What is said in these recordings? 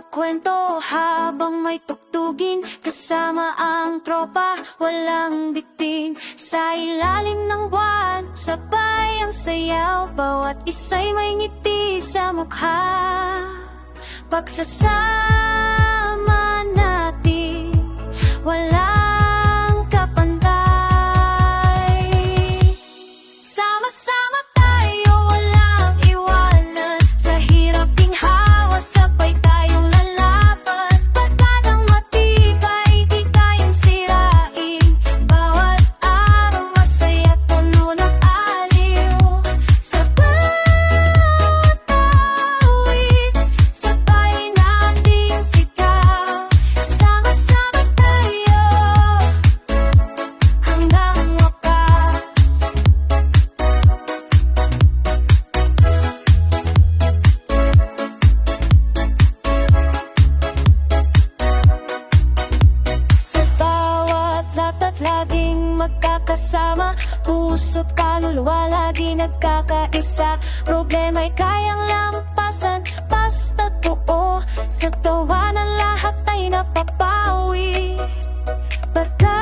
magkwento habang may tugtugin. Kasama ang tropa, walang bitin Sa ilalim ng buwan, sabay ang sayaw. Bawat isa'y may ngiti sa mukha. Pagsasama natin, walang kapantay. Sama-sama tayo, laging magkakasama. Puso't kaluluwa lagi nagkakaisa. Problema'y kayang lampasan Basta't buo Sa tawanan lahat ay napapawi. Pagkay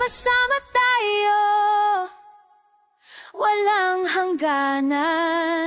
Sama-sama tayo. Walang hangganan